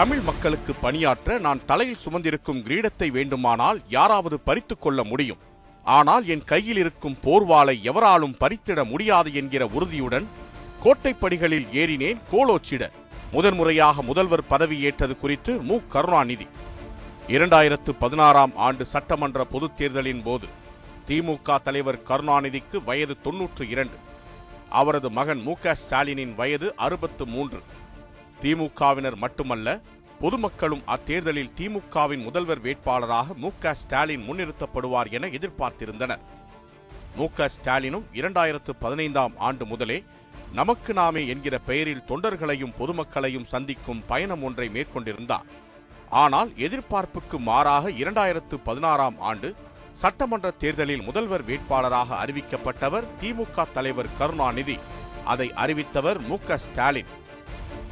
தமிழ் மக்களுக்கு பணியாற்ற நான் தலையில் சுமந்திருக்கும் கிரீடத்தை வேண்டுமானால் யாராவது பறித்து கொள்ள முடியும். ஆனால் என் கையில் இருக்கும் போர்வாளை எவராலும் பறித்திட முடியாது என்கிற உறுதியுடன் கோட்டைப்படிகளில் ஏறினேன் கோலோச்சிட. முதன்முறையாக முதல்வர் பதவியேற்றது குறித்து மு. கருணாநிதி. இரண்டாயிரத்து பதினாறாம் ஆண்டு சட்டமன்ற பொதுத் தேர்தலின் போது திமுக தலைவர் கருணாநிதிக்கு வயது தொன்னூற்று இரண்டு. அவரது மகன் மு. க. ஸ்டாலினின் வயது அறுபத்து மூன்று. திமுகவினர் மட்டுமல்ல பொதுமக்களும் அத்தேர்தலில் திமுகவின் முதல்வர் வேட்பாளராக மு க ஸ்டாலின் முன்னிறுத்தப்படுவார் என எதிர்பார்த்திருந்தனர். மு க ஸ்டாலினும் இரண்டாயிரத்து பதினைந்தாம் ஆண்டு முதலே நமக்கு நாமே என்கிற பெயரில் தொண்டர்களையும் பொதுமக்களையும் சந்திக்கும் பயணம் ஒன்றை மேற்கொண்டிருந்தார். ஆனால் எதிர்பார்ப்புக்கு மாறாக இரண்டாயிரத்து பதினாறாம் ஆண்டு சட்டமன்ற தேர்தலில் முதல்வர் வேட்பாளராக அறிவிக்கப்பட்டவர் திமுக தலைவர் கருணாநிதி. அதை அறிவித்தவர் மு க ஸ்டாலின்.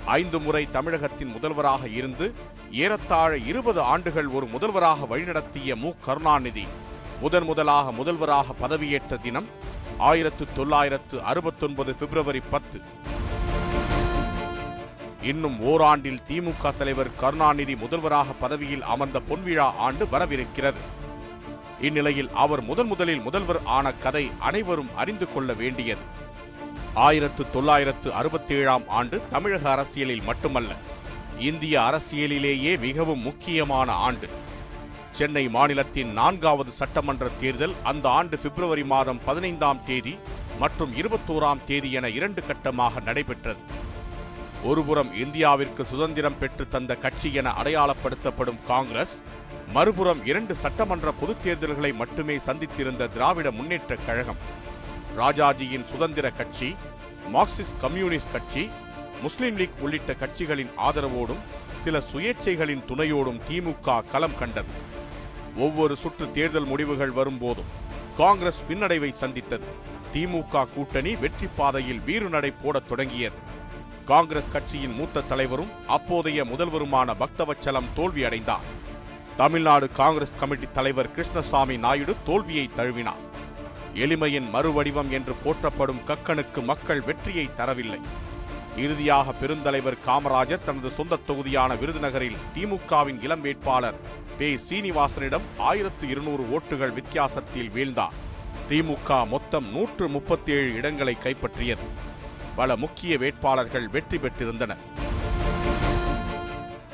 ஐந்து முறை தமிழகத்தின் முதல்வராக இருந்து ஏறத்தாழ இருபது ஆண்டுகள் ஒரு முதல்வராக வழிநடத்திய மு. கருணாநிதி. முதன் முதலாக முதல்வராக பதவியேற்ற தினம் ஆயிரத்து தொள்ளாயிரத்து அறுபத்தொன்பது பிப்ரவரி பத்து. இன்னும் ஓராண்டில் திமுக தலைவர் கருணாநிதி முதல்வராக பதவியில் அமர்ந்த பொன்விழா ஆண்டு வரவிருக்கிறது. இந்நிலையில் அவர் முதன் முதலில் முதல்வர் ஆன கதை அனைவரும் அறிந்து கொள்ள வேண்டியது. ஆயிரத்து தொள்ளாயிரத்து அறுபத்தி ஏழாம் ஆண்டு தமிழக அரசியலில் மட்டுமல்ல இந்திய அரசியலிலேயே மிகவும் முக்கியமான ஆண்டு. சென்னை மாநிலத்தின் நான்காவது சட்டமன்ற தேர்தல் அந்த ஆண்டு பிப்ரவரி மாதம் பதினைந்தாம் தேதி மற்றும் இருபத்தோராம் தேதி என இரண்டு கட்டமாக நடைபெற்றது. ஒருபுறம் இந்தியாவிற்கு சுதந்திரம் பெற்று தந்த கட்சி என அடையாளப்படுத்தப்படும் காங்கிரஸ் மறுபுறம் இரண்டு சட்டமன்ற பொதுத் தேர்தல்களை மட்டுமே சந்தித்திருந்த திராவிட முன்னேற்றக் கழகம். ராஜாஜியின் சுதந்திர கட்சி மார்க்சிஸ்ட் கம்யூனிஸ்ட் கட்சி முஸ்லிம் லீக் உள்ளிட்ட கட்சிகளின் ஆதரவோடும் சில சுயேட்சைகளின் துணையோடும் திமுக களம் கண்டது. ஒவ்வொரு சுற்று தேர்தல் முடிவுகள் வரும்போதும் காங்கிரஸ் பின்னடைவை சந்தித்தது. திமுக கூட்டணி வெற்றி பாதையில் வீறுநடை போடத் தொடங்கியது. காங்கிரஸ் கட்சியின் மூத்த தலைவரும் அப்போதைய முதல்வருமான பக்தவச்சலம் தோல்வியடைந்தார். தமிழ்நாடு காங்கிரஸ் கமிட்டி தலைவர் கிருஷ்ணசாமி நாயுடு தோல்வியை தழுவினார். எளிமையின் மறுவடிவம் என்று போற்றப்படும் கக்கனுக்கு மக்கள் வெற்றியை தரவில்லை. இறுதியாக பெருந்தலைவர் காமராஜர் தனது சொந்த தொகுதியான விருதுநகரில் திமுகவின் இளம் வேட்பாளர் பே. சீனிவாசனிடம் ஆயிரத்து இருநூறு ஓட்டுகள் வித்தியாசத்தில் வீழ்ந்தார். திமுக மொத்தம் நூற்று முப்பத்தி ஏழு இடங்களை கைப்பற்றியது. பல முக்கிய வேட்பாளர்கள் வெற்றி பெற்றிருந்தனர்.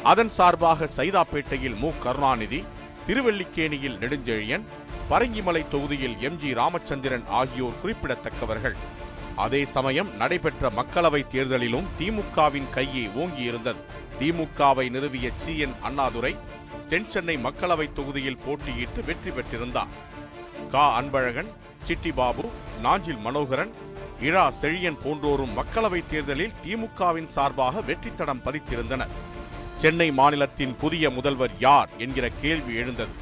அதன் சார்பாக சைதாப்பேட்டையில் மு. கருணாநிதி திருவல்லிக்கேணியில் நெடுஞ்செழியன் பரங்கிமலை தொகுதியில் எம். ஜி. ராமச்சந்திரன் ஆகியோர் குறிப்பிடத்தக்கவர்கள். அதே சமயம் நடைபெற்ற மக்களவைத் தேர்தலிலும் திமுகவின் கையே ஓங்கியிருந்தது. திமுகவை நிறுவிய சி. என். அண்ணாதுரை தென் சென்னை மக்களவைத் தொகுதியில் போட்டியிட்டு வெற்றி பெற்றிருந்தார். கா. அன்பழகன் சிட்டிபாபு நாஞ்சில் மனோகரன் இரா. செழியன் போன்றோரும் மக்களவைத் தேர்தலில் திமுகவின் சார்பாக வெற்றித்தடம் பதித்திருந்தனர். சென்னை மாநிலத்தின் புதிய முதல்வர் யார் என்கிற கேள்வி எழுந்தது.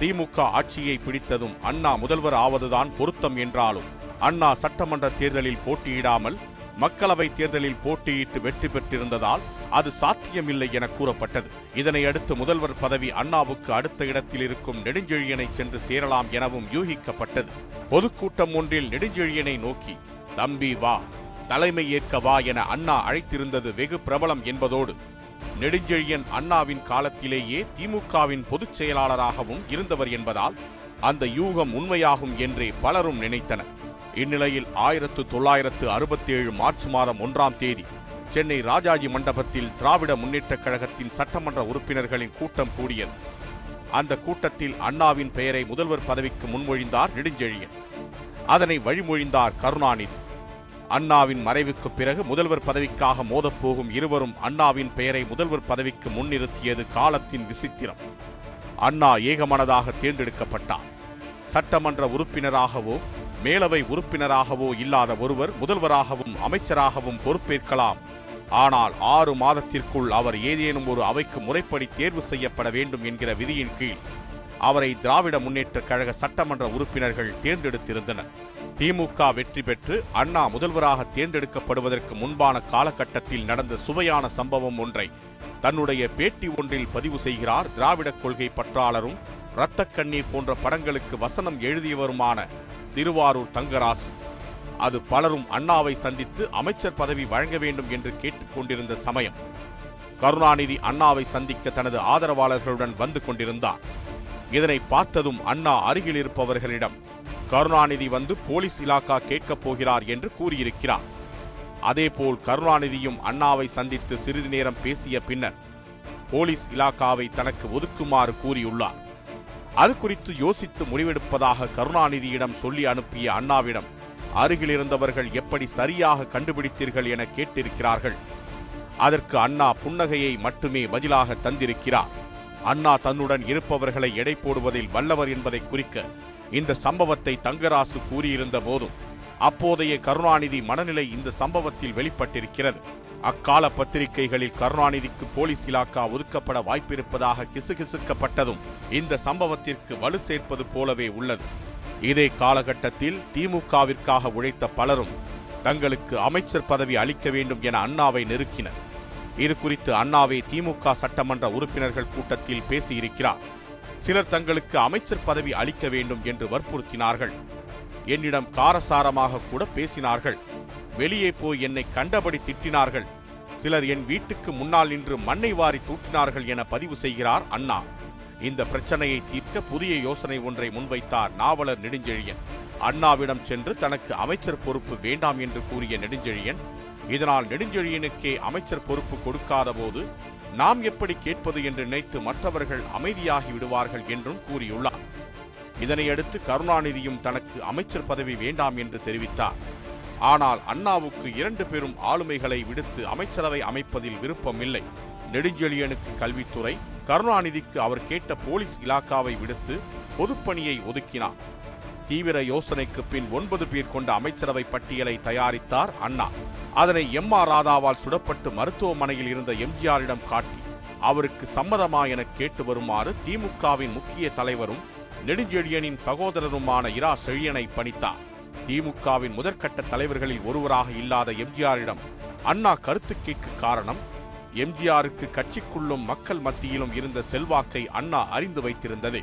திமுக ஆட்சியை பிடித்ததும் அண்ணா முதல்வர் ஆவதுதான் பொருத்தம் என்றாலும் அண்ணா சட்டமன்ற தேர்தலில் போட்டியிடாமல் மக்களவை தேர்தலில் போட்டியிட்டு வெற்றி பெற்றிருந்ததால் அது சாத்தியமில்லை என கூறப்பட்டது. இதனை அடுத்து முதல்வர் பதவி அண்ணாவுக்கு அடுத்த இடத்தில் இருக்கும் நெடுஞ்செழியனை சென்று சேரலாம் எனவும் யூகிக்கப்பட்டது. பொதுக்கூட்டம் ஒன்றில் நெடுஞ்செழியனை நோக்கி தம்பி வா தலைமை ஏற்க வா என அண்ணா அழைத்திருந்தது வெகு பிரபலம் என்பதோடு நெடுஞ்செழியன் அண்ணாவின் காலத்திலேயே திமுகவின் பொதுச் செயலாளராகவும் இருந்தவர் என்பதால் அந்த யூகம் உண்மையாகும் என்றே பலரும் நினைத்தனர். இந்நிலையில் ஆயிரத்து தொள்ளாயிரத்து அறுபத்தி ஏழு மார்ச் மாதம் ஒன்றாம் தேதி சென்னை ராஜாஜி மண்டபத்தில் திராவிட முன்னேற்றக் கழகத்தின் சட்டமன்ற உறுப்பினர்களின் கூட்டம் கூடியது. அந்த கூட்டத்தில் அண்ணாவின் பெயரை முதல்வர் பதவிக்கு முன்மொழிந்தார் நெடுஞ்செழியன். அதனை வழிமொழிந்தார் கருணாநிதி. அண்ணாவின் மறைவுக்கு பிறகு முதல்வர் பதவிக்காக மோதப்போகும் இருவரும் அண்ணாவின் பெயரை முதல்வர் பதவிக்கு முன்னிறுத்தியது காலத்தின் விசித்திரம். அண்ணா ஏகமனதாக தேர்ந்தெடுக்கப்பட்டார். சட்டமன்ற உறுப்பினராகவோ மேலவை உறுப்பினராகவோ இல்லாத ஒருவர் முதல்வராகவும் அமைச்சராகவும் பொறுப்பேற்கலாம். ஆனால் ஆறு மாதத்திற்குள் அவர் ஏதேனும் ஒரு அவைக்கு முறைப்படி தேர்வு செய்யப்பட வேண்டும் என்கிற விதியின் கீழ் அவரை திராவிட முன்னேற்ற கழக சட்டமன்ற உறுப்பினர்கள் தேர்ந்தெடுத்திருந்தனர். திமுக வெற்றி பெற்று அண்ணா முதல்வராக தேர்ந்தெடுக்கப்படுவதற்கு முன்பான காலகட்டத்தில் நடந்த சுவையான சம்பவம் ஒன்றை தன்னுடைய பேட்டி ஒன்றில் பதிவு செய்கிறார் திராவிட கொள்கை பற்றாளரும் இரத்தக் கண்ணீர் போன்ற படங்களுக்கு வசனம் எழுதியவருமான திருவாரூர் தங்கராசு. அது பலரும் அண்ணாவை சந்தித்து அமைச்சர் பதவி வழங்க வேண்டும் என்று கேட்டுக்கொண்டிருந்த சமயம் கருணாநிதி அண்ணாவை சந்திக்க தனது ஆதரவாளர்களுடன் வந்து கொண்டிருந்தார். இதனை பார்த்ததும் அண்ணா அருகில் இருப்பவர்களிடம் கருணாநிதி வந்து போலீஸ் இலாக்கா கேட்கப் போகிறார் என்று கூறியிருக்கிறார். அதேபோல் கருணாநிதியும் அண்ணாவை சந்தித்து சிறிது நேரம் பேசிய பின்னர் போலீஸ் இலாக்காவை தனக்கு ஒதுக்குமாறு கூறியுள்ளார். அது குறித்து யோசித்து முடிவெடுப்பதாக கருணாநிதியிடம் சொல்லி அனுப்பிய அண்ணாவிடம் அருகில் இருந்தவர்கள் எப்படி சரியாக கண்டுபிடித்தீர்கள் என கேட்டிருக்கிறார்கள். அதற்கு அண்ணா புன்னகையை மட்டுமே பதிலாக தந்திருக்கிறார். அண்ணா தன்னுடன் இருப்பவர்களை எடை போடுவதில் வல்லவர் என்பதை குறிக்க இந்த சம்பவத்தை தங்கராசு கூறியிருந்த போதும் அப்போதைய கருணாநிதி மனநிலை இந்த சம்பவத்தில் வெளிப்பட்டிருக்கிறது. அக்கால பத்திரிகைகளில் கருணாநிதிக்கு போலீஸ் இலாக்கா ஒதுக்கப்பட வாய்ப்பிருப்பதாக கிசுகிசுக்கப்பட்டதும் இந்த சம்பவத்திற்கு வலு சேர்ப்பது போலவே உள்ளது. இதே காலகட்டத்தில் திமுகவிற்காக உழைத்த பலரும் தங்களுக்கு அமைச்சர் பதவி அளிக்க வேண்டும் என அண்ணாவை நெருக்கினர். இது குறித்து அண்ணாவே திமுக சட்டமன்ற உறுப்பினர்கள் கூட்டத்தில் பேசியிருக்கிறார். சிலர் தங்களுக்கு அமைச்சர் பதவி அளிக்க வேண்டும் என்று வற்புறுத்தினார்கள். என்னிடம் காரசாரமாக கூட பேசினார்கள். வெளியே போய் என்னை கண்டபடி திட்டினார்கள். சிலர் என் வீட்டுக்கு முன்னால் நின்று மண்ணை வாரி தூட்டினார்கள் என பதிவு செய்கிறார் அண்ணா. இந்த பிரச்சனையை தீர்க்க புதிய யோசனை ஒன்றை முன்வைத்தார் நாவலர் நெடுஞ்செழியன். அண்ணாவிடம் சென்று தனக்கு அமைச்சர் பொறுப்பு வேண்டாம் என்று கூறிய நெடுஞ்செழியன் இதனால் நெடுஞ்செழியனுக்கே அமைச்சர் பொறுப்பு கொடுக்காத போது நாம் எப்படி கேட்பது என்று நினைத்து மற்றவர்கள் அமைதியாகி விடுவார்கள் என்றும் கூறியுள்ளார். இதனையடுத்து கருணாநிதியும் தனக்கு அமைச்சர் பதவி வேண்டாம் என்று தெரிவித்தார். ஆனால் அண்ணாவுக்கு இரண்டு பெரும் ஆளுமைகளை விடுத்து அமைச்சரவை அமைப்பதில் விருப்பமில்லை. நெடுஞ்செழியனுக்கு கல்வித்துறை கருணாநிதிக்கு அவர் கேட்ட போலீஸ் இலாக்காவை விடுத்து பொதுப்பணியை ஒதுக்கினார். தீவிர யோசனைக்கு பின் ஒன்பது பேர் கொண்ட அமைச்சரவை பட்டியலை தயாரித்தார் அண்ணா. அதனை எம் ஆர் ராதாவால் சுடப்பட்டு மருத்துவமனையில் இருந்த எம்ஜிஆரிடம் காட்டி அவருக்கு சம்மதமா என கேட்டு வருமாறு திமுகவின் முக்கிய தலைவரும் நெடுஞ்செழியனின் சகோதரருமான இரா செழியனை பணித்தார். திமுகவின் முதற்கட்ட தலைவர்களில் ஒருவராக இல்லாத எம்ஜிஆரிடம் அண்ணா கருத்து கேட்க காரணம் எம்ஜிஆருக்கு கட்சிக்குள்ளும் மக்கள் மத்தியிலும் இருந்த செல்வாக்கை அண்ணா அறிந்து வைத்திருந்தது.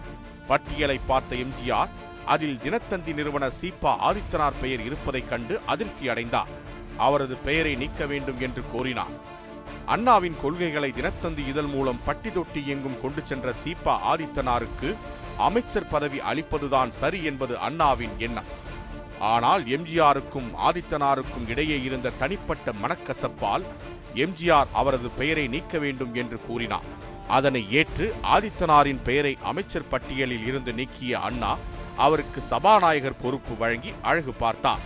பட்டியலை பார்த்த எம்ஜிஆர் அதில் தினத்தந்தி நிறுவனர் சீபா ஆதித்தனார் பெயர் இருப்பதைக் கண்டு அதிர்ச்சி அடைந்தார். அவரது பெயரை நீக்க வேண்டும் என்று கோரினார். அண்ணாவின் கொள்கைகளை தினத்தந்தி இதழ் மூலம் பட்டி தொட்டி எங்கும் கொண்டு சென்ற சீபா ஆதித்தனாருக்கு அமைச்சர் பதவி அளிப்பதுதான் சரி என்பது அண்ணாவின் எண்ணம். ஆனால் எம்ஜிஆருக்கும் ஆதித்தனாருக்கும் இடையே இருந்த தனிப்பட்ட மனக்கசப்பால் எம்ஜிஆர் அவரது பெயரை நீக்க வேண்டும் என்று கூறினார். அதனை ஏற்று ஆதித்தனாரின் பெயரை அமைச்சர் பட்டியலில் இருந்து நீக்கிய அண்ணா அவருக்கு சபாநாயகர் பொறுப்பு வழங்கி அழகு பார்த்தார்.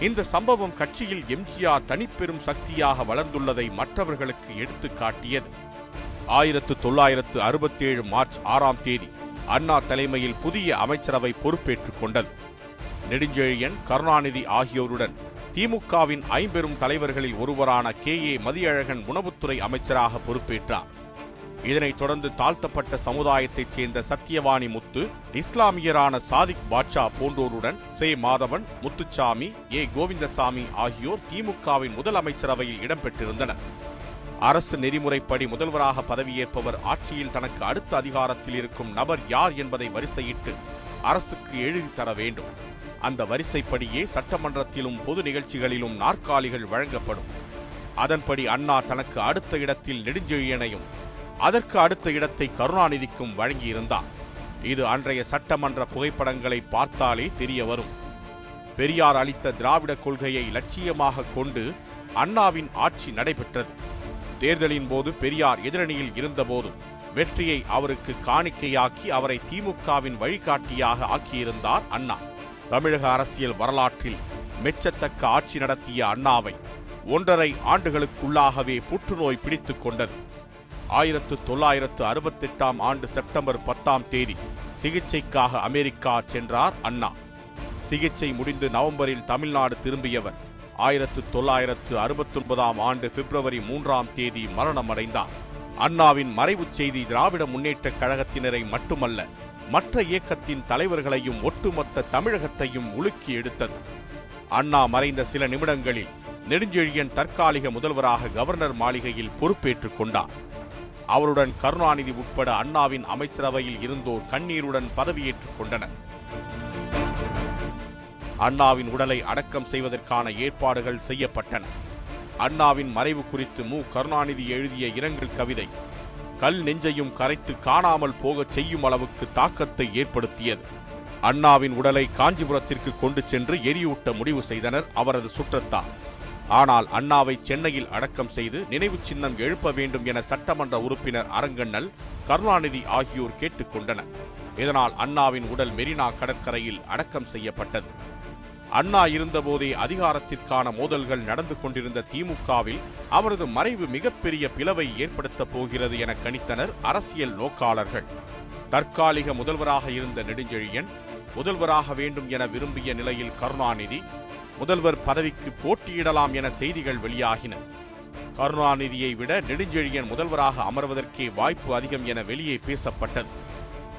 இந்த சம்பவம் கட்சியில் எம்ஜிஆர் தனிப்பெரும் சக்தியாக வளர்ந்துள்ளதை மற்றவர்களுக்கு எடுத்து காட்டியது. ஆயிரத்து தொள்ளாயிரத்து அறுபத்தேழு மார்ச் ஆறாம் தேதி அண்ணா தலைமையில் புதிய அமைச்சரவை பொறுப்பேற்றுக் கொண்டது. நெடுஞ்செழியன் கருணாநிதி ஆகியோருடன் திமுகவின் ஐம்பெரும் தலைவர்களில் ஒருவரான கே ஏ மதியழகன் உணவுத்துறை அமைச்சராக பொறுப்பேற்றார். இதனைத் தொடர்ந்து தாழ்த்தப்பட்ட சமுதாயத்தைச் சேர்ந்த சத்தியவாணி முத்து இஸ்லாமியரான சாதிக் பாட்ஷா போன்றோருடன் சே மாதவன் முத்துச்சாமி ஏ கோவிந்தசாமி ஆகியோர் திமுகவின் முதலமைச்சரவையில் இடம்பெற்றிருந்தனர். அரசு நெறிமுறைப்படி முதல்வராக பதவியேற்பவர் ஆட்சியில் தனக்கு அடுத்த அதிகாரத்தில் இருக்கும் நபர் யார் என்பதை வரிசையிட்டு அரசுக்கு எழுதி தர வேண்டும். அந்த வரிசைப்படியே சட்டமன்றத்திலும் பொது நிகழ்ச்சிகளிலும் நாற்காலிகள் வழங்கப்படும். அதன்படி அண்ணா தனக்கு அடுத்த இடத்தில் நெடுஞ்செழியனையும் அதற்கு அடுத்த இடத்தை கருணாநிதிக்கும் வழங்கியிருந்தார். இது அன்றைய சட்டமன்ற புகைப்படங்களை பார்த்தாலே தெரிய வரும். பெரியார் அளித்த திராவிட கொள்கையை லட்சியமாக கொண்டு அண்ணாவின் ஆட்சி நடைபெற்றது. தேர்தலின் போது பெரியார் எதிரணியில் இருந்தபோதும் வெற்றியை அவருக்கு காணிக்கையாக்கி அவரை திமுகவின் வழிகாட்டியாக ஆக்கியிருந்தார் அண்ணா. தமிழக அரசியல் வரலாற்றில் மெச்சத்தக்க ஆட்சி நடத்திய அண்ணாவை ஒன்றரை ஆண்டுகளுக்குள்ளாகவே புற்றுநோய் பிடித்துக் கொண்டது. ஆயிரத்து தொள்ளாயிரத்து அறுபத்தெட்டாம் ஆண்டு செப்டம்பர் பத்தாம் தேதி சிகிச்சைக்காக அமெரிக்கா சென்றார் அண்ணா. சிகிச்சை முடிந்து நவம்பரில் தமிழ்நாடு திரும்பியவர். ஆயிரத்து தொள்ளாயிரத்து அறுபத்தொன்பதாம் ஆண்டு பிப்ரவரி மூன்றாம் தேதி மரணமடைந்தார். அண்ணாவின் மறைவுச் செய்தி திராவிட முன்னேற்றக் கழகத்தினரை மட்டுமல்ல மற்ற இயக்கத்தின் தலைவர்களையும் ஒட்டுமொத்த தமிழகத்தையும் உலுக்கி எடுத்தது. அண்ணா மறைந்த சில நிமிடங்களில் நெடுஞ்செழியன் தற்காலிக முதல்வராக கவர்னர் மாளிகையில் பொறுப்பேற்றுக் கொண்டார். அவருடன் கருணாநிதி உட்பட அண்ணாவின் அமைச்சரவையில் இருந்தோர் கண்ணீருடன் பதவியேற்றுக் கொண்டனர். அண்ணாவின் உடலை அடக்கம் செய்வதற்கான ஏற்பாடுகள் செய்யப்பட்டன. அண்ணாவின் மறைவு குறித்து மு. கருணாநிதி எழுதிய இரங்கல் கவிதை கல் நெஞ்சையும் கரைத்து காணாமல் போகச் செய்யும் அளவுக்கு தாக்கத்தை ஏற்படுத்தியது. அண்ணாவின் உடலை காஞ்சிபுரத்திற்கு கொண்டு சென்று எரியூட்ட முடிவு செய்தனர் அவரது சுற்றத்தார். ஆனால் அண்ணாவை சென்னையில் அடக்கம் செய்து நினைவு சின்னம் எழுப்ப வேண்டும் என சட்டமன்ற உறுப்பினர் அரங்கண்ணல் கருணாநிதி ஆகியோர் கேட்டுக்கொண்டனர். இதனால் அண்ணாவின் உடல் மெரினா கடற்கரையில் அடக்கம் செய்யப்பட்டது. அண்ணா இருந்தபோதே அதிகாரத்திற்கான மோதல்கள் நடந்து கொண்டிருந்த திமுகவில் அவரது மறைவு மிகப்பெரிய பிளவை ஏற்படுத்தப் போகிறது என கணித்தனர் அரசியல் நோக்காளர்கள். தற்காலிக முதல்வராக இருந்த நெடுஞ்செழியன் முதல்வராக வேண்டும் என விரும்பிய நிலையில் கருணாநிதி முதல்வர் பதவிக்கு போட்டியிடலாம் என செய்திகள் வெளியாகின. கருணாநிதியை விட நெடுஞ்செழியன் முதல்வராக அமர்வதற்கே வாய்ப்பு அதிகம் என வெளியே பேசப்பட்டது.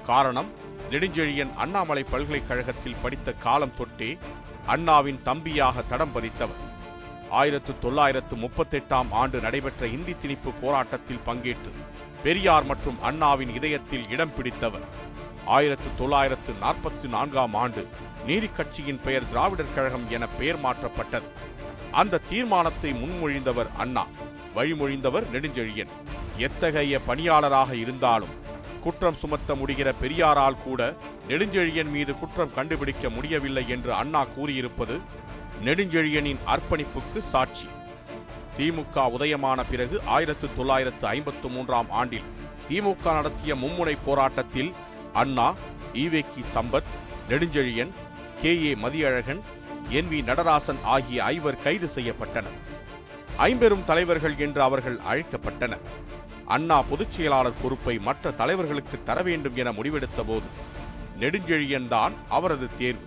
காரணம் நெடுஞ்செழியன் அண்ணாமலை பல்கலைக்கழகத்தில் படித்த காலம் தொட்டே அண்ணாவின் தம்பியாக தடம் பதித்தவர். ஆயிரத்து தொள்ளாயிரத்து முப்பத்தெட்டாம் ஆண்டு நடைபெற்ற இந்தி திணிப்பு போராட்டத்தில் பங்கேற்று பெரியார் மற்றும் அண்ணாவின் இதயத்தில் இடம் பிடித்தவர். ஆயிரத்து தொள்ளாயிரத்து நாற்பத்தி நான்காம் ஆண்டு நீதி கட்சியின் பெயர் திராவிடர் கழகம் என பெயர் மாற்றப்பட்டது. அந்த தீர்மானத்தை முன்மொழிந்தவர் அண்ணா வழிமொழிந்தவர் நெடுஞ்செழியன். எத்தகைய பணியாளராக இருந்தாலும் குற்றம் சுமத்த முடிகிற பெரியாரால் கூட நெடுஞ்செழியன் மீது குற்றம் கண்டுபிடிக்க முடியவில்லை என்று அண்ணா கூறியிருப்பது நெடுஞ்செழியனின் அர்ப்பணிப்புக்கு சாட்சி. திமுக உதயமான பிறகு ஆயிரத்து தொள்ளாயிரத்து ஐம்பத்து மூன்றாம் ஆண்டில் திமுக நடத்திய மும்முனை போராட்டத்தில் Anna EVK Sampath Nedunchezhiyan K. A. Mathiyazhagan N. V. Natarajan ஆகிய ஐவர் கைது செய்யப்பட்டனர். ஐம்பெரும் தலைவர்கள் என்று அவர்கள் அழைக்கப்பட்டனர். அண்ணா பொதுச் செயலாளர் பொறுப்பை மற்ற தலைவர்களுக்கு தர வேண்டும் என முடிவெடுத்த போது நெடுஞ்செழியன் தான் அவரது தேர்வு.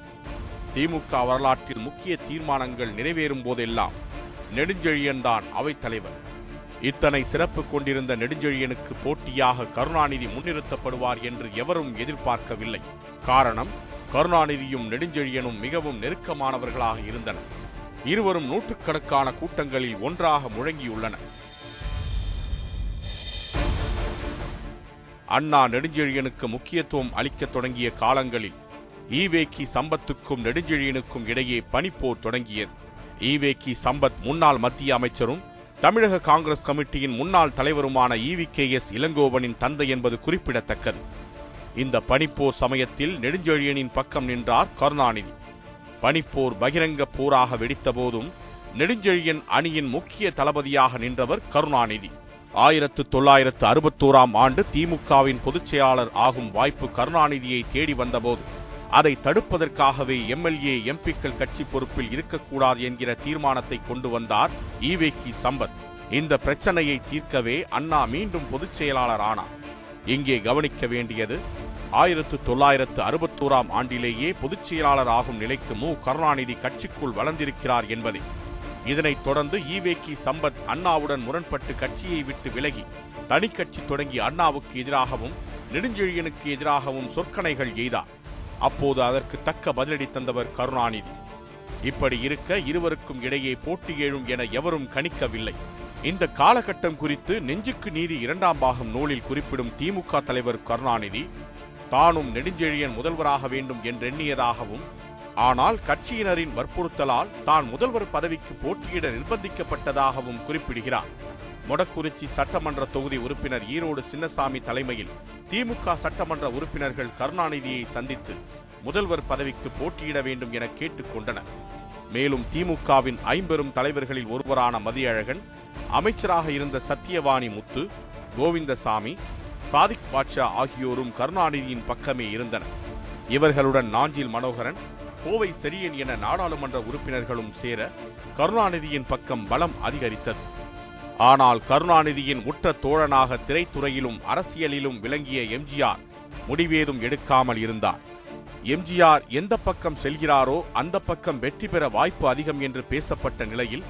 திமுக வரலாற்றில் முக்கிய தீர்மானங்கள் நிறைவேறும் போதெல்லாம் நெடுஞ்செழியன் தான் அவைத்தலைவர் இத்தனை சிறப்பு கொண்டிருந்த நெடுஞ்செழியனுக்கு போட்டியாக கருணாநிதி முன்னிறுத்தப்படுவார் என்று எவரும் எதிர்பார்க்கவில்லை. காரணம் கருணாநிதியும் நெடுஞ்செழியனும் மிகவும் நெருக்கமானவர்களாக இருந்தனர் இருவரும் நூற்றுக்கணக்கான கூட்டங்களில் ஒன்றாக முழங்கியுள்ளனர் அண்ணா நெடுஞ்செழியனுக்கு முக்கியத்துவம் அளிக்கத் தொடங்கிய காலங்களில் ஈவேக்கி சம்பத்துக்கும் நெடுஞ்செழியனுக்கும் இடையே பனிப்போர் தொடங்கியது. ஈவேக்கி சம்பத் முன்னாள் மத்திய அமைச்சரும் தமிழக காங்கிரஸ் கமிட்டியின் முன்னாள் தலைவருமான ஈவி கே எஸ் இளங்கோவனின் தந்தை என்பது குறிப்பிடத்தக்கது. இந்த பனிப்போர் சமயத்தில் நெடுஞ்செழியனின் பக்கம் நின்றார் கருணாநிதி. பனிப்போர் பகிரங்க போராக வெடித்த போதும் நெடுஞ்செழியன் அணியின் முக்கிய தளபதியாக நின்றவர் கருணாநிதி. ஆயிரத்து தொள்ளாயிரத்து அறுபத்தோராம் ஆண்டு திமுகவின் பொதுச் செயலாளர் ஆகும் வாய்ப்பு கருணாநிதியை தேடி வந்தபோது அதை தடுப்பதற்காகவே எம்எல்ஏ எம்பிக்கள் கட்சி பொறுப்பில் இருக்கக்கூடாது என்கிற தீர்மானத்தை கொண்டு வந்தார் ஈவேக்கி சம்பத். இந்த பிரச்சனையை தீர்க்கவே அண்ணா மீண்டும் பொதுச் செயலாளர் ஆனார். இங்கே கவனிக்க வேண்டியது ஆயிரத்து தொள்ளாயிரத்து அறுபத்தோராம் ஆண்டிலேயே பொதுச் செயலாளர் ஆகும் நிலைக்கு மு. கருணாநிதி கட்சிக்குள் வளர்ந்திருக்கிறார் என்பதே. இதனைத் தொடர்ந்து ஈவேக்கி சம்பத் அண்ணாவுடன் முரண்பட்டு கட்சியை விட்டு விலகி தனிக்கட்சி தொடங்கி அண்ணாவுக்கு எதிராகவும் நெடுஞ்செழியனுக்கு எதிராகவும் சொற்கனைகள் எய்தார். அப்போது அதற்கு தக்க பதிலடி தந்தவர் கருணாநிதி. இப்படி இருக்க இருவருக்கும் இடையே போட்டி எழும் என எவரும் கணிக்கவில்லை. இந்த காலகட்டம் குறித்து நெஞ்சுக்கு நீதி இரண்டாம் பாகம் நூலில் குறிப்பிடும் திமுக தலைவர் கருணாநிதி தானும் நெடுஞ்செழியன் முதல்வராக வேண்டும் என்றெண்ணியதாகவும் ஆனால் கட்சியினரின் வற்புறுத்தலால் தான் முதல்வர் பதவிக்கு போட்டியிட நிர்பந்திக்கப்பட்டதாகவும் குறிப்பிடுகிறார். மொடக்குறிச்சி சட்டமன்ற தொகுதி உறுப்பினர் ஈரோடு சின்னசாமி தலைமையில் திமுக சட்டமன்ற உறுப்பினர்கள் கருணாநிதியை சந்தித்து முதல்வர் பதவிக்கு போட்டியிட வேண்டும் என கேட்டுக்கொண்டனர். மேலும் திமுகவின் ஐம்பெரும் தலைவர்களில் ஒருவரான மதியழகன் அமைச்சராக இருந்த சத்தியவாணி முத்து கோவிந்தசாமி சாதிக் பாட்ஷா ஆகியோரும் கருணாநிதியின் பக்கமே இருந்தனர். இவர்களுடன் நாஞ்சில் மனோகரன் கோவை செரியன் என நாடாளுமன்ற உறுப்பினர்களும் சேர கருணாநிதியின் பக்கம் பலம் அதிகரித்தது. ஆனால் கருணாநிதியின் உற்ற தோழனாக திரைத்துறையிலும் அரசியலிலும் விளங்கிய எம்ஜிஆர் முடிவேதும் எடுக்காமல் இருந்தார். எம்ஜிஆர் எந்த பக்கம் செல்கிறாரோ அந்த பக்கம் வெற்றி பெற வாய்ப்பு அதிகம் என்று பேசப்பட்ட நிலையில்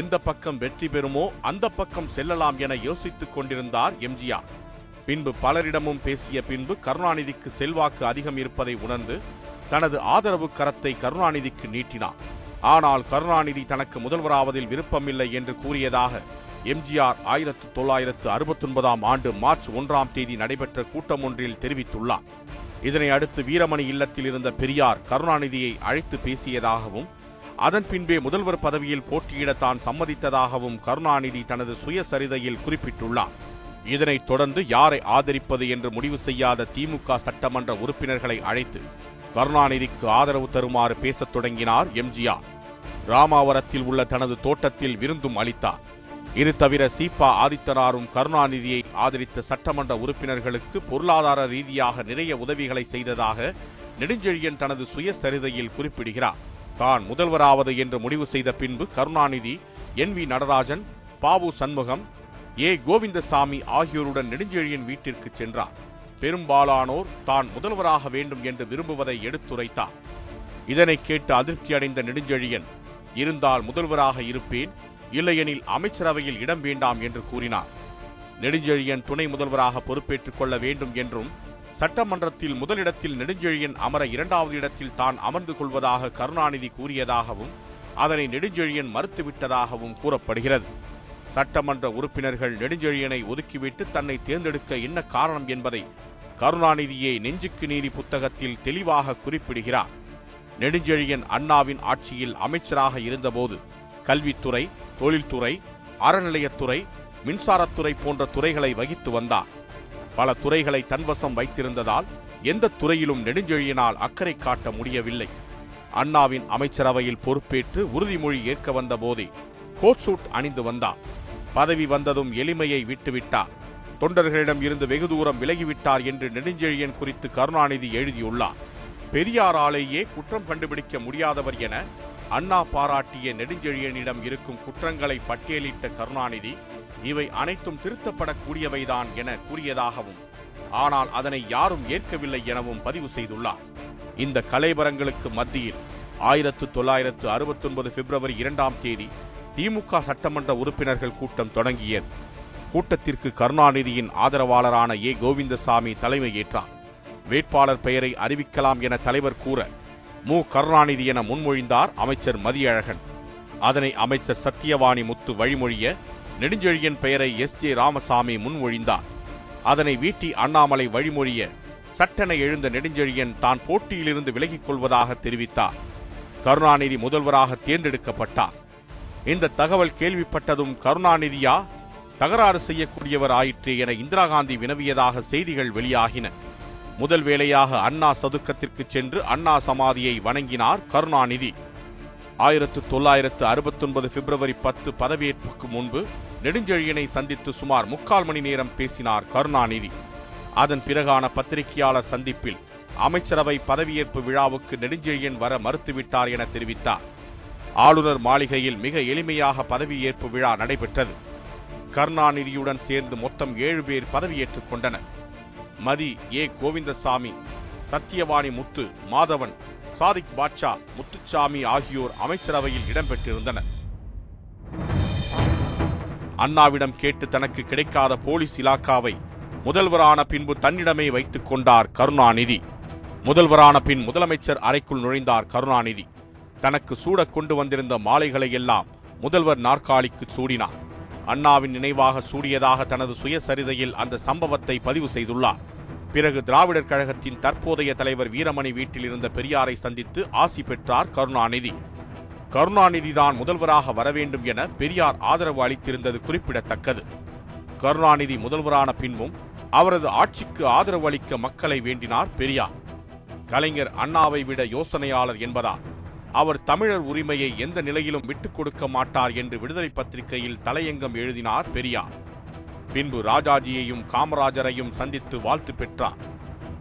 எந்த பக்கம் வெற்றி பெறுமோ அந்த பக்கம் செல்லலாம் என யோசித்துக் கொண்டிருந்தார் எம்ஜிஆர். பின்பு பலரிடமும் பேசிய பின்பு கருணாநிதிக்கு செல்வாக்கு அதிகம் இருப்பதை உணர்ந்து தனது ஆதரவு கரத்தை கருணாநிதிக்கு நீட்டினார். ஆனால் கருணாநிதி தனக்கு முதல்வராவதில் விருப்பமில்லை என்று கூறியதாக எம்ஜிஆர் ஆயிரத்து தொள்ளாயிரத்து அறுபத்தி ஒன்பதாம் ஆண்டு மார்ச் ஒன்றாம் தேதி நடைபெற்ற கூட்டம் ஒன்றில் தெரிவித்துள்ளார். இதனை அடுத்து வீரமணி இல்லத்தில் இருந்த பெரியார் கருணாநிதியை அழைத்து பேசியதாகவும் அதன் பின்பே முதல்வர் பதவியில் போட்டியிட தான் சம்மதித்ததாகவும் கருணாநிதி தனது சுயசரிதையில் குறிப்பிட்டுள்ளார். இதனைத் தொடர்ந்து யாரை ஆதரிப்பது என்று முடிவு செய்யாத திமுக சட்டமன்ற உறுப்பினர்களை அழைத்து கருணாநிதிக்கு ஆதரவு தருமாறு பேசத் தொடங்கினார் எம்ஜிஆர். ராமாவரத்தில் உள்ள தனது தோட்டத்தில் விருந்தும் அளித்தார். இது தவிர சீபா ஆதித்தனாரும் கருணாநிதியை ஆதரித்த சட்டமன்ற உறுப்பினர்களுக்கு பொருளாதார ரீதியாக நிறைய உதவிகளை செய்ததாக நெடுஞ்செழியன் தனது சுயசரிதையில் குறிப்பிடுகிறார். தான் முதல்வராவது என்று முடிவு செய்த பின்பு Karunanidhi N V Natarajan Babu Shanmugam A Govindasamy ஆகியோருடன் நெடுஞ்செழியன் வீட்டிற்கு சென்றார். பெரும்பாலானோர் தான் முதல்வராக வேண்டும் என்று விரும்புவதை எடுத்துரைத்தார். இதனை கேட்டு அதிருப்தி அடைந்த நெடுஞ்செழியன் இருந்தால் முதல்வராக இருப்பேன் இல்லையெனில் அமைச்சரவையில் இடம் வேண்டாம் என்று கூறினார். நெடுஞ்செழியன் துணை முதல்வராக பொறுப்பேற்றுக் கொள்ள வேண்டும் என்றும் சட்டமன்றத்தில் முதலிடத்தில் நெடுஞ்செழியன் அமர இரண்டாவது இடத்தில் தான் அமர்ந்து கொள்வதாக கருணாநிதி கூறியதாகவும் அதனை நெடுஞ்செழியன் மறுத்துவிட்டதாகவும் கூறப்படுகிறது. சட்டமன்ற உறுப்பினர்கள் நெடுஞ்செழியனை ஒதுக்கிவிட்டு தன்னை தேர்ந்தெடுக்க என்ன காரணம் என்பதை கருணாநிதியே நெஞ்சுக்கு நீதி புத்தகத்தில் தெளிவாக குறிப்பிடுகிறார். நெடுஞ்செழியன் அண்ணாவின் ஆட்சியில் அமைச்சராக இருந்தபோது கல்வித்துறை தொழில்துறை அறநிலையத்துறை மின்சாரத்துறை போன்ற துறைகளை வகித்து வந்தார். பல துறைகளை தன்வசம் வைத்திருந்ததால் எந்த துறையிலும் நெடுஞ்செழியினால் அக்கறை காட்ட முடியவில்லை. அண்ணாவின் அமைச்சரவையில் பொறுப்பேற்று உறுதிமொழி ஏற்க வந்த போதே கோட் சூட் அணிந்து வந்தார். பதவி வந்ததும் எளிமையை விட்டுவிட்டார். தொண்டர்களிடம் இருந்து வெகு தூரம் விலகிவிட்டார் என்று நெடுஞ்செழியன் குறித்து கருணாநிதி எழுதியுள்ளார். பெரியாராலேயே குற்றம் கண்டுபிடிக்க முடியாதவர் என அண்ணா பாராட்டிய நெடுஞ்செழியனிடம் இருக்கும் குற்றங்களை பட்டியலிட்ட கருணாநிதி இவை அனைத்தும் திருத்தப்படக்கூடியவைதான் என கூறியதாகவும் ஆனால் அதனை யாரும் ஏற்கவில்லை எனவும் பதிவு செய்துள்ளார். இந்த கலைவரங்களுக்கு மத்தியில் ஆயிரத்து தொள்ளாயிரத்து அறுபத்தொன்பது பிப்ரவரி இரண்டாம் தேதி திமுக சட்டமன்ற உறுப்பினர்கள் கூட்டம் தொடங்கியது. கூட்டத்திற்கு கருணாநிதியின் ஆதரவாளரான ஏ. கோவிந்தசாமி தலைமையேற்றார் வேட்பாளர் பெயரை அறிவிக்கலாம் என தலைவர் கூற மு. கருணாநிதி என முன்மொழிந்தார் அமைச்சர் மதியழகன். அதனை அமைச்சர் சத்தியவாணி முத்து வழிமொழிய நெடுஞ்செழியன் பெயரை எஸ். ஜே. ராமசாமி முன்மொழிந்தார். அதனை வீட்டி அண்ணாமலை வழிமொழிய சட்டென எழுந்த நெடுஞ்செழியன் தான் போட்டியிலிருந்து விலகிக் கொள்வதாக தெரிவித்தார். கருணாநிதி முதல்வராக தேர்ந்தெடுக்கப்பட்டார். இந்த தகவல் கேள்விப்பட்டதும் கருணாநிதியா தகராறு செய்யக்கூடியவர் ஆயிற்று என இந்திரா காந்தி வினவியதாக செய்திகள் வெளியாகின. முதல் வேளையாக அண்ணா சதுக்கத்திற்கு சென்று அண்ணா சமாதியை வணங்கினார் கருணாநிதி. ஆயிரத்து தொள்ளாயிரத்து அறுபத்தொன்பது பிப்ரவரி பத்து பதவியேற்புக்கு முன்பு நெடுஞ்செழியனை சந்தித்து சுமார் முக்கால் மணி நேரம் பேசினார் கருணாநிதி. அதன் பிறகான பத்திரிகையாளர் சந்திப்பில் அமைச்சரவை பதவியேற்பு விழாவுக்கு நெடுஞ்செழியன் வர மறுத்துவிட்டார் என தெரிவித்தார். ஆளுநர் மாளிகையில் மிக எளிமையாக பதவியேற்பு விழா நடைபெற்றது. கருணாநிதியுடன் சேர்ந்து மொத்தம் ஏழு பேர் பதவியேற்றுக் கொண்டனர். மதி ஏ கோவிந்தசாமி சத்தியவாணி முத்து மாதவன் சாதிக் பாட்சா முத்துச்சாமி ஆகியோர் அமைச்சரவையில் இடம்பெற்றிருந்தனர். அண்ணாவிடம் கேட்டு தனக்கு கிடைக்காத போலீஸ் இலாக்காவை முதல்வரான பின்பு தன்னிடமே வைத்துக் கொண்டார் கருணாநிதி. முதல்வரான பின் முதலமைச்சர் அறைக்குள் நுழைந்தார் கருணாநிதி. தனக்கு சூட கொண்டு வந்திருந்த மாலைகளை எல்லாம் முதல்வர் நாற்காலிக்கு சூடினார். அண்ணாவின் நினைவாக சூடியதாக தனது சுயசரிதையில் அந்த சம்பவத்தை பதிவு செய்துள்ளார். பிறகு திராவிடர் கழகத்தின் தற்போதைய தலைவர் வீரமணி வீட்டில் இருந்த பெரியாரை சந்தித்து ஆசி பெற்றார் கருணாநிதி. கருணாநிதி தான் முதல்வராக வரவேண்டும் என பெரியார் ஆதரவு அளித்திருந்தது குறிப்பிடத்தக்கது. கருணாநிதி முதல்வரான பின்பும் அவரது ஆட்சிக்கு ஆதரவு அளிக்க மக்களை வேண்டினார் பெரியார். கலைஞர் அண்ணாவை விட யோசனையாளர் என்பதால் அவர் தமிழர் உரிமையை எந்த நிலையிலும் விட்டுக் கொடுக்க மாட்டார் என்று விடுதலை பத்திரிகையில் தலையங்கம் எழுதினார் பெரியார். பின்பு ராஜாஜியையும் காமராஜரையும் சந்தித்து வாழ்த்து பெற்றார்.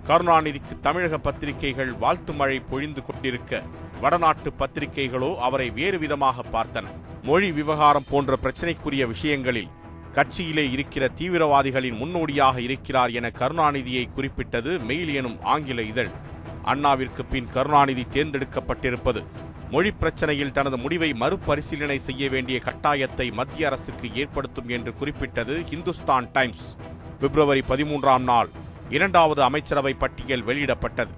கருணாநிதிக்கு தமிழக பத்திரிகைகள் வாழ்த்து மழை பொழிந்து கொண்டிருக்க வடநாட்டு பத்திரிகைகளோ அவரை வேறு விதமாக பார்த்தன. மொழி விவகாரம் போன்ற பிரச்சினைக்குரிய விஷயங்களில் கட்சியிலே இருக்கிற தீவிரவாதிகளின் முன்னோடியாக இருக்கிறார் என கருணாநிதியை குறிப்பிட்டது மெயில் எனும் ஆங்கில இதழ். அண்ணாவிற்கு பின் கருணாநிதி தேர்ந்தெடுக்கப்பட்டிருப்பது. மொழி பிரச்சனையில் தனது முடிவை மறுபரிசீலனை செய்ய வேண்டிய கட்டாயத்தை மத்திய அரசுக்கு ஏற்படுத்தும் என்று குறிப்பிட்டது ஹிந்துஸ்தான் டைம்ஸ். பிப்ரவரி பதிமூன்றாம் நாள் இரண்டாவது அமைச்சரவை பட்டியல் வெளியிடப்பட்டது.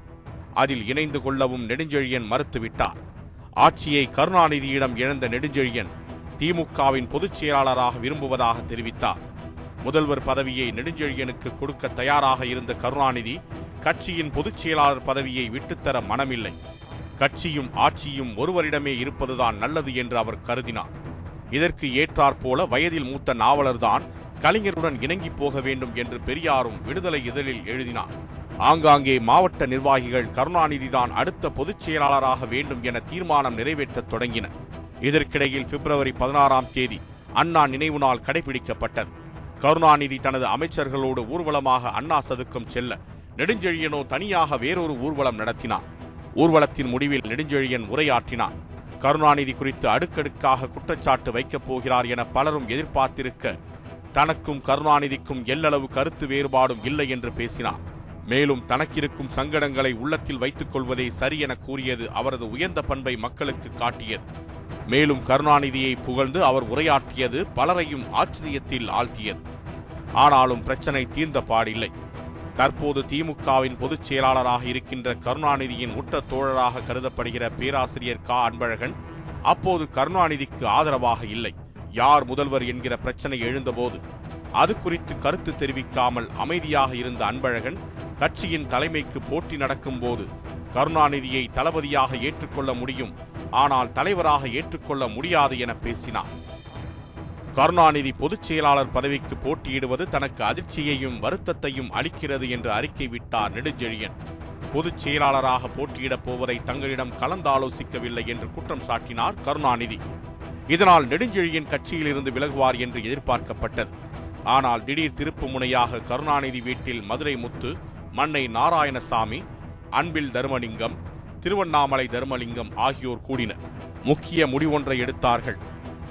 அதில் இணைந்து கொள்ளவும் நெடுஞ்செழியன் மறுத்துவிட்டார். ஆட்சியை கருணாநிதியிடம் இழந்த நெடுஞ்செழியன் திமுகவின் பொதுச் செயலாளராக விரும்புவதாக தெரிவித்தார். முதல்வர் பதவியை நெடுஞ்செழியனுக்கு கொடுக்க தயாராக இருந்த கருணாநிதி கட்சியின் பொதுச் செயலாளர் பதவியை விட்டுத்தர மனமில்லை. கட்சியும் ஆட்சியும் ஒருவரிடமே இருப்பதுதான் நல்லது என்று அவர் கருதினார். இதற்கு ஏற்றாற்போல வயதில் மூத்த நாவலர்தான் கலைஞருடன் இணங்கி போக வேண்டும் என்று பெரியாரும் விடுதலை இதழில் எழுதினார். ஆங்காங்கே மாவட்ட நிர்வாகிகள் கருணாநிதிதான் அடுத்த பொதுச் செயலாளராக வேண்டும் என தீர்மானம் நிறைவேற்றத் தொடங்கின. இதற்கிடையில் பிப்ரவரி பதினாறாம் தேதி அண்ணா நினைவு நாள் கடைபிடிக்கப்பட்டது. கருணாநிதி தனது அமைச்சர்களோடு ஊர்வலமாக அண்ணா சதுக்கம் செல்ல நெடுஞ்செழியனோ தனியாக வேறொரு ஊர்வலம் நடத்தினார் ஊர்வலத்தின் முடிவில் நெடுஞ்செழியன் உரையாற்றினார் கருணாநிதி குறித்து அடுக்கடுக்காக குற்றச்சாட்டு வைக்கப் போகிறார் என பலரும் எதிர்பார்த்திருக்க தனக்கும் கருணாநிதிக்கும் எல்லளவு கருத்து வேறுபாடும் இல்லை என்று பேசினார் மேலும் தனக்கிருக்கும் சங்கடங்களை உள்ளத்தில் வைத்துக் கொள்வதே சரி என கூறியது அவரது உயர்ந்த பண்பை மக்களுக்கு காட்டியது. மேலும் கருணாநிதியை புகழ்ந்து அவர் உரையாற்றியது பலரையும் ஆச்சரியத்தில் ஆழ்த்தியது. ஆனாலும் பிரச்சனை தீர்ந்த பாடில்லை. தற்போது திமுகவின் பொதுச் செயலாளராக இருக்கின்ற கருணாநிதியின் உற்ற தோழராக கருதப்படுகிற பேராசிரியர் கா. அன்பழகன் அப்போது கருணாநிதிக்கு ஆதரவாக இல்லை. யார் முதல்வர் என்கிற பிரச்சனை எழுந்தபோது. அது குறித்து கருத்து தெரிவிக்காமல் அமைதியாக இருந்த அன்பழகன் கட்சியின் தலைமைக்கு போட்டி நடக்கும்போது கருணாநிதியை தளபதியாக ஏற்றுக்கொள்ள முடியும். ஆனால் தலைவராக ஏற்றுக்கொள்ள முடியாது என பேசினார். கருணாநிதி பொதுச் செயலாளர் பதவிக்கு போட்டியிடுவது தனக்கு அதிர்ச்சியையும் வருத்தத்தையும் அளிக்கிறது என்று அறிக்கை விட்டார் நெடுஞ்செழியன். பொதுச் செயலாளராக போட்டியிடப் போவதை தங்களிடம் கலந்தாலோசிக்கவில்லை என்று குற்றம் சாட்டினார் கருணாநிதி. இதனால் நெடுஞ்செழியன் கட்சியிலிருந்து விலகுவார் என்று எதிர்பார்க்கப்பட்டது. ஆனால் திடீர் திருப்பு முனையாக கருணாநிதி வீட்டில் மதுரை முத்து மன்னை நாராயணசாமி அன்பில் தர்மலிங்கம் திருவண்ணாமலை தர்மலிங்கம் ஆகியோர் கூடினர். முக்கிய முடிவொன்றை எடுத்தார்கள்.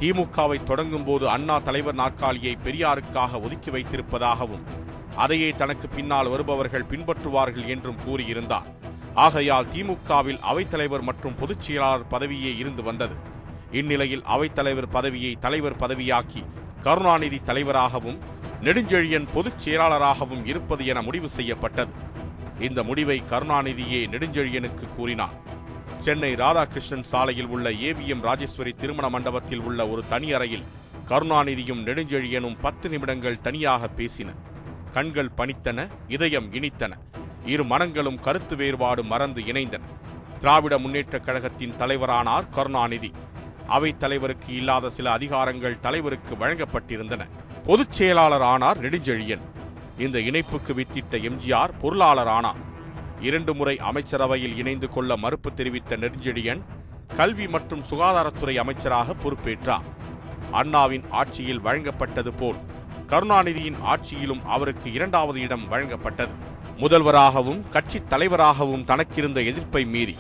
திமுகவை தொடங்கும் போது அண்ணா தலைவர் நாற்காலியை பெரியாருக்காக ஒதுக்கி வைத்திருப்பதாகவும் அதையே தனக்கு பின்னால் வருபவர்கள் பின்பற்றுவார்கள் என்றும் கூறியிருந்தார். ஆகையால் திமுகவில் அவைத்தலைவர் மற்றும் பொதுச் செயலாளர் பதவியே இருந்து வந்தது. இந்நிலையில் அவைத்தலைவர் பதவியை தலைவர் பதவியாக்கி கருணாநிதி தலைவராகவும் நெடுஞ்செழியன் பொதுச் செயலாளராகவும் இருப்பது என முடிவு செய்யப்பட்டது. இந்த முடிவை கருணாநிதியே நெடுஞ்செழியனுக்கு கூறினார். சென்னை ராதாகிருஷ்ணன் சாலையில் உள்ள ஏவிஎம் ராஜேஸ்வரி திருமண மண்டபத்தில் உள்ள ஒரு தனி அறையில் கருணாநிதியும் நெடுஞ்செழியனும் பத்து நிமிடங்கள் தனியாக பேசின. கண்கள் பணித்தன இதயம் இனித்தன. இரு மனங்களும் கருத்து வேறுபாடு மறந்து இணைந்தன. திராவிட முன்னேற்றக் கழகத்தின் தலைவரானார் கருணாநிதி. அவைத் தலைவருக்கு இல்லாத சில அதிகாரங்கள் தலைவருக்கு வழங்கப்பட்டிருந்தன. பொதுச் செயலாளர் ஆனார் நெடுஞ்செழியன். இந்த இணைப்புக்கு வித்திட்ட எம்ஜிஆர் பொருளாளர் ஆனார். இரண்டு முறை அமைச்சரவையில் இணைந்து கொள்ள மறுப்பு தெரிவித்த நெடுஞ்செழியன் கல்வி மற்றும் சுகாதாரத்துறை அமைச்சராக பொறுப்பேற்றார். அண்ணாவின் ஆட்சியில் வழங்கப்பட்டது போல் கருணாநிதியின் ஆட்சியிலும் அவருக்கு இரண்டாவது இடம் வழங்கப்பட்டது. முதல்வராகவும் கட்சித் தலைவராகவும் தனக்கிருந்த எதிர்ப்பை மீறி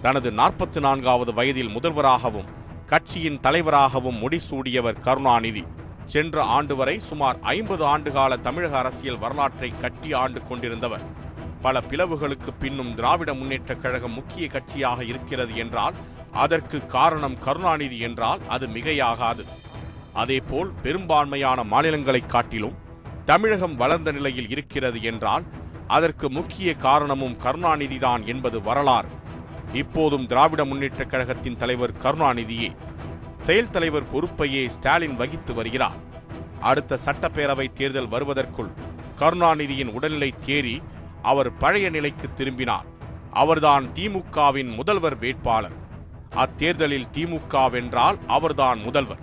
தனது நாற்பத்தி நான்காவது வயதில் முதல்வராகவும் கட்சியின் தலைவராகவும் முடிசூடியவர் கருணாநிதி. சென்ற ஆண்டு வரை சுமார் ஐம்பது ஆண்டுகால தமிழக அரசியல் வரலாற்றை கட்டி ஆண்டு கொண்டிருந்தவர். பல பிளவுகளுக்கு பின்னும் திராவிட முன்னேற்றக் கழகம் முக்கிய கட்சியாக இருக்கிறது என்றால் அதற்கு காரணம் கருணாநிதி என்றால் அது மிகையாகாது. அதேபோல் பெரும்பான்மையான மாநிலங்களைக் காட்டிலும் தமிழகம் வளர்ந்த நிலையில் இருக்கிறது என்றால் அதற்கு முக்கிய காரணமும் கருணாநிதிதான் என்பது வரலாறு. இப்போதும் திராவிட முன்னேற்றக் கழகத்தின் தலைவர் கருணாநிதியே. செயல் தலைவர் பொறுப்பையே ஸ்டாலின் வகித்து வருகிறார். அடுத்த சட்டப்பேரவை தேர்தல் வருவதற்குள் கருணாநிதியின் உடல்நிலை தேறி அவர் பழைய நிலைக்கு திரும்பினார். அவர்தான் திமுகவின் முதல்வர் வேட்பாளர். அத்தேர்தலில் திமுக வென்றால் அவர்தான் முதல்வர்.